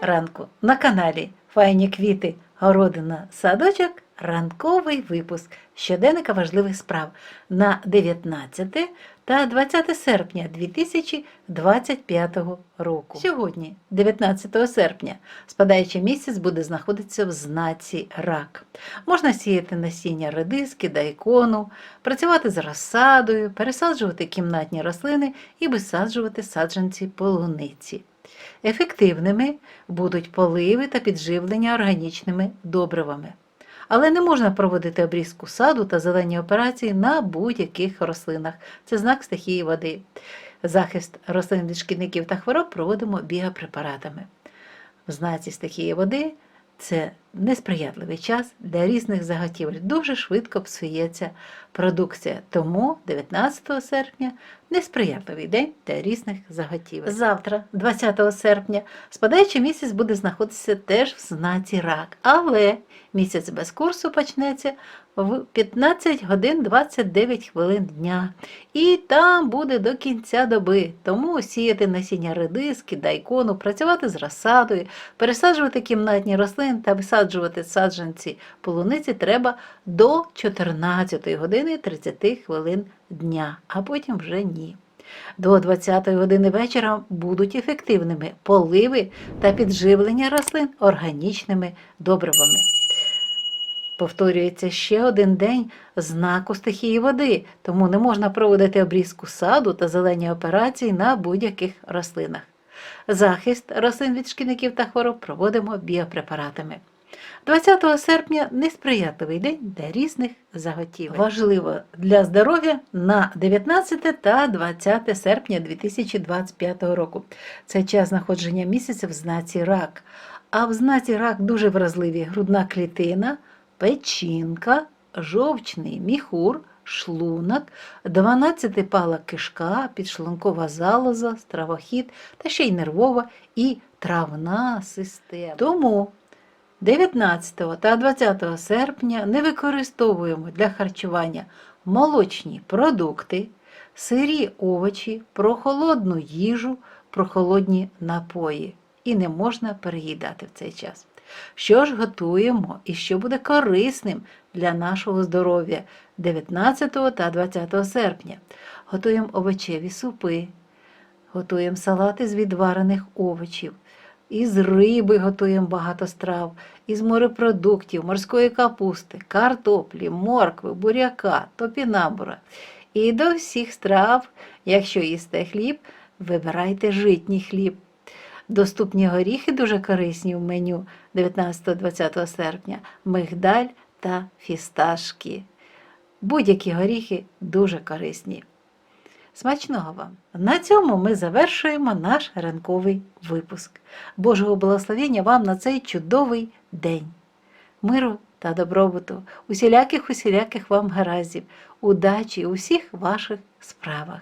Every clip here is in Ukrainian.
ранку на каналі Файні квіти, городина, садочок. Ранковий випуск щоденника важливих справ на 19 та 20 серпня 2025 року. Сьогодні, 19 серпня, спадаючий місяць буде знаходитися в знаці рак. Можна сіяти насіння редиски, дайкону, працювати з розсадою, пересаджувати кімнатні рослини і висаджувати саджанці полуниці. Ефективними будуть поливи та підживлення органічними добривами. Але не можна проводити обрізку саду та зелені операції на будь-яких рослинах. Це знак стихії води. Захист рослин від шкідників та хвороб проводимо біопрепаратами. В знаці стихії води це несприятливий час для різних заготівель. Дуже швидко псується продукція. Тому 19 серпня несприятливий день для різних заготівель. Завтра, 20 серпня, спадаючий місяць буде знаходитися теж в знаці рак, але місяць без курсу почнеться в 15 годин 29 хвилин дня. І там буде до кінця доби. Тому сіяти насіння редиски, дайкону, працювати з розсадою, пересаджувати кімнатні рослини та висаджувати саджанці полуниці треба до 14 години 30 хвилин дня, а потім вже ні. До 20 години вечора будуть ефективними поливи та підживлення рослин органічними добривами. Повторюється ще один день знаку стихії води, тому не можна проводити обрізку саду та зелені операції на будь-яких рослинах. Захист рослин від шкідників та хвороб проводимо біопрепаратами. 20 серпня несприятливий день для різних заготівель. Важливо для здоров'я на 19 та 20 серпня 2025 року. Це час знаходження місяця в знаці рак. А в знаці рак дуже вразливі грудна клітина, печінка, жовчний міхур, шлунок, 12 пала кишка, підшлункова залоза, стравохід та ще й нервова і травна система. Тому 19 та 20 серпня не використовуємо для харчування молочні продукти, сирі овочі, прохолодну їжу, прохолодні напої. І не можна переїдати в цей час. Що ж готуємо і що буде корисним для нашого здоров'я 19 та 20 серпня? Готуємо овочеві супи, готуємо салати з відварених овочів. Із риби готуємо багато страв, із морепродуктів, морської капусти, картоплі, моркви, буряка, топінамбура. І до всіх страв, якщо їсте хліб, вибирайте житній хліб. Доступні горіхи дуже корисні в меню 19-20 серпня, мигдаль та фісташки. Будь-які горіхи дуже корисні. Смачного вам! На цьому ми завершуємо наш ранковий випуск. Божого благословення вам на цей чудовий день. Миру та добробуту, усіляких усіляких вам гараздів, удачі у всіх ваших справах.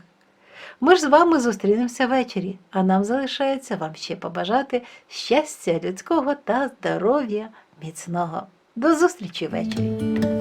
Ми ж з вами зустрінемося ввечері, а нам залишається вам ще побажати щастя людського та здоров'я міцного. До зустрічі ввечері!